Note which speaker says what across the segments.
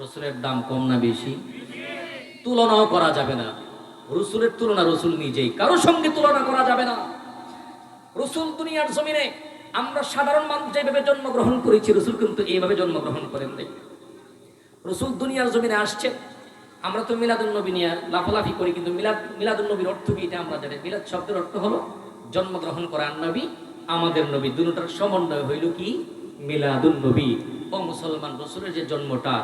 Speaker 1: রসুলের দাম কম না বেশি? তুলনাও করা যাবে না। রসুলের তুলনা রসুল নিজেই। কারও সঙ্গে তুলনা করা যাবে না। রসুল দুনিয়ার জমিনে আমরা সাধারণ মানুষ যেভাবে জন্মগ্রহণ করেছি, রসুল কিন্তু এইভাবে জন্মগ্রহণ করেন নাই। রসুল দুনিয়ার জমিনে আসছে। আমরা তো মিলাদুল নবী নিয়ে লাফালাফি করি, কিন্তু মিলাদ মিলাদুল নবীর অর্থ কি এটা আমরা জানি মিলাদ শব্দের অর্থ হলো জন্মগ্রহণ করার নবী আমাদের নবী। দুটার সমন্বয় হইল কি? মিলাদুল নবী। ও মুসলমান রসুলের যে জন্মটা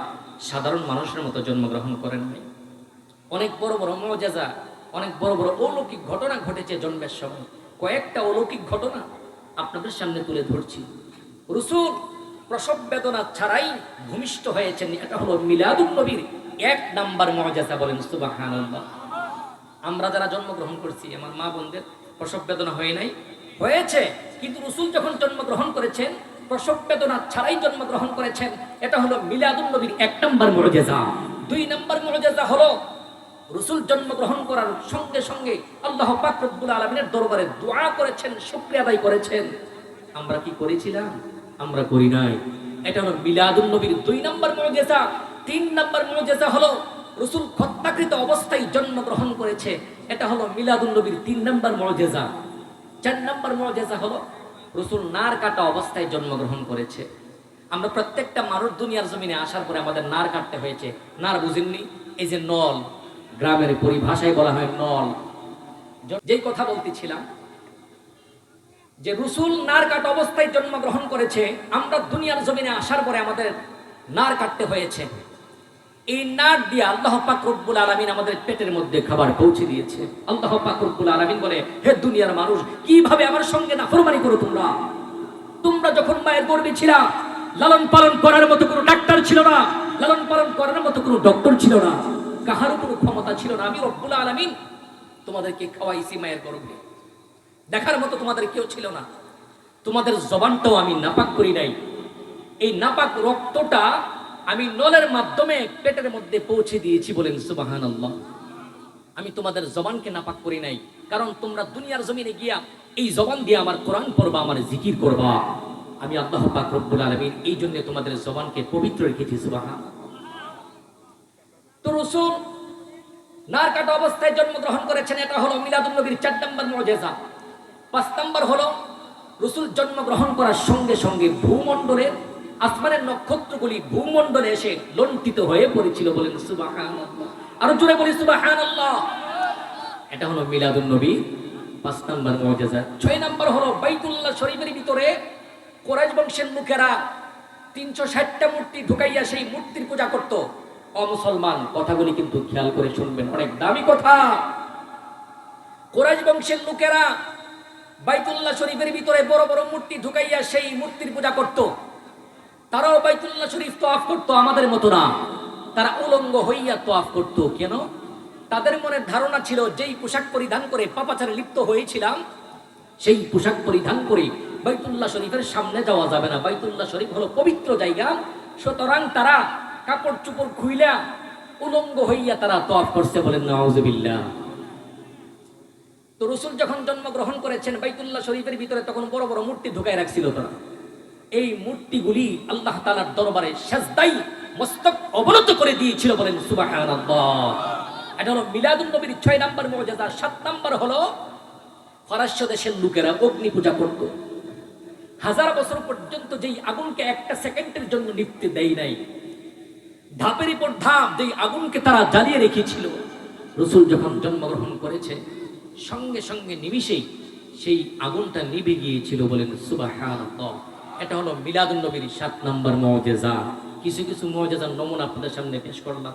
Speaker 1: সাধারণ মানুষের মতো জন্মগ্রহণ করেন নাই। অনেক বড় বড় মজাজা, অনেক বড় বড় অলৌকিক ঘটনা ঘটেছে জন্মের সময়। কয়েকটা অলৌকিক ঘটনা আপনাদের সামনে তুলে ধরছি। রসুল প্রসব বেদনা ছাড়াই ভূমিষ্ঠ হয়েছেন। এটা হলো মিলাদুল নবীর এক নাম্বার মজাজা বলেন, সুবহানাল্লাহ। আমরা যারা জন্মগ্রহণ করছি, আমার মা বোনদের প্রসব বেদনা হয় নাই। হয়েছে, কিন্তু রসুল যখন জন্মগ্রহণ করেছেন প্রসব বেদনা ছাড়াই জন্মগ্রহণ করেছেন। এটা হলো মিলাদুল নবীর এক নম্বর মর্যাদা দুই নম্বর মর্যাদা হলো রসুল জন্মগ্রহণ করার সঙ্গে সঙ্গে আল্লাহ পাক রব্বুল আলমিনের দরবারে দোয়া করেছেন, শুক্রিয়া আদায় করেছেন। আমরা কি করেছিলাম? আমরা করি নাই। এটা হলো মিলাদুল নবীর দুই নম্বর মর্যাদা তিন নম্বর মর্যাদা হলো রসুল খত্তাকৃত অবস্থায় জন্মগ্রহণ করেছে। এটা হলো মিলাদুল নবীর তিন নম্বর মর্যাদা চার নম্বর মর্যাদা হলো রসুল নার কাটা অবস্থায় জন্মগ্রহণ করেছে। আমরা প্রত্যেকটা মানুষ দুনিয়ার জমিনে আসার পরে আমাদের নার কাটতে হয়েছে। নার বুঝেননি? এই যে নল, গ্রামের পরিভাষায় বলা হয় নল। যেই কথা বলতেছিলাম, যে রসুল নার কাট অবস্থায় জন্মগ্রহণ করেছে, আমরা দুনিয়ার জমিনে আসার পরে আমাদের নার কাটতে হয়েছে। এই নার দিয়ে আল্লাহ পাক রব্বুল আলামিন আমাদের পেটের মধ্যে খাবার পৌঁছে দিয়েছে। আল্লাহ পাক রব্বুল আলামিন বলে, হে দুনিয়ার মানুষ, কীভাবে আমার সঙ্গে নাফরমানি করো তোমরা? তোমরা যখন মায়ের ছিলা, লালন পালন করার মতো কোনো ডাক্তার ছিল না, লালন পালন করার মতো কোনো ডক্টর ছিল না, কাহারও কোনো ক্ষমতা ছিল না। আমি রব্বুল আলামিন তোমাদেরকে খাওয়াইছি মায়ের গর্ভে। দেখার মতো তোমাদের কেউ ছিল না। তোমাদের জবানটাও আমি নাপাক করি নাই। এই নাপাক রক্তটা আমি নলের মাধ্যমে পেটের মধ্যে পৌঁছে দিয়েছি বলেন সুবাহান আমি তোমাদের জবানকে নাপাক করি নাই, কারণ তোমরা দুনিয়ার জমিনে গিয়া এই জবান দিয়ে আমার কোরআন পড়বা, আমার জিকির করবা। আমি আল্লাহ পাক রব্বুল এই জন্য তোমাদের জবানকে পবিত্র রেখেছি সুবাহান তো রসুল নার কাটা অবস্থায় জন্মগ্রহণ করেছেন, এটা হলো মিলাদুল নবীর চার নম্বর মজেজা পাঁচ নম্বর হলো রসুল জন্মগ্রহণ করার সঙ্গে সঙ্গে ভূমণ্ডলের আসমানের নক্ষত্রগুলি ভূমণ্ডলে এসে লণ্ঠিত হয়ে পড়েছিল বলেন সুবাহান আরও জোরে বলি সুবাহান এটা হলো মিলাদুল নবী, পাঁচ নম্বর মজেজা। ছয় নম্বর হলো বাইতুল্লাহ শরীফের ভিতরে কোরাইশ বংশের মুখেরা তিনশো ষাটটা মূর্তি ঢুকাইয়া সেই মূর্তির পূজা করত। অমুসলমান কথাগুলি কিন্তু খেয়াল করে শুনবেন, অনেক দামি কথা। কোরাইশ বংশের লোকেরা বাইতুল্লাহ শরীফের ভিতরে বড় বড় মূর্তি ঢুকাইয়া সেই মূর্তির পূজা করত। তারাও বাইতুল্লাহ শরীফ তোয়াফ করতো, আমাদের মতো না। তারা উলঙ্গ হইয়া তোয়াফ করত, কেন? তাদের মনে ধারণা ছিল, যেই পোশাক পরিধান করে পাপাচারে লিপ্ত হয়েছিলাম, সেই পোশাক পরিধান করে বাইতুল্লাহ শরীফের সামনে যাওয়া যাবে না। বাইতুল্লাহ শরীফ হলো পবিত্র জায়গা। সুতরাং তারা কাপড় চুপড় খুইলা উলঙ্গ হইয়া তারা তোয়াফ করছে বলেন নওয়াজবিল্লাহ তো রসুল যখন জন্মগ্রহণ করেছেন, বাইতুল্লাহ শরীফের ভিতরে তখন বড় বড় মূর্তি ঢুকায় রাখছিল তারা। এই মূর্তিগুলি আল্লাহ তালার দরবারে সেজদাই মস্তক অবনত করে দিয়েছিল বলেন সুবহানাল্লাহ। এটা হলো মিলাদুল নবীর ছয় নাম্বার মর্যাদা সাত নাম্বার হলো ফরাস্য দেশের লোকেরা অগ্নি পূজা করত। হাজার বছর পর্যন্ত যেই আগুনকে একটা সেকেন্ডের জন্য নিভতে দেয় নাই, ধাপের পর ধাপ যেই আগুনকে তারা জ্বালিয়ে রেখেছিল, রসুল যখন জন্মগ্রহণ করেছে, সঙ্গে সঙ্গে নিমিষেই সেই আগুনটা নিভে গিয়েছিল বলেন সুবাহান এটা হলো মিলাদুল নবীর সাত নম্বর মজেজা। কিছু কিছু মজেজার নমুনা আপনাদের সামনে পেশ করলাম।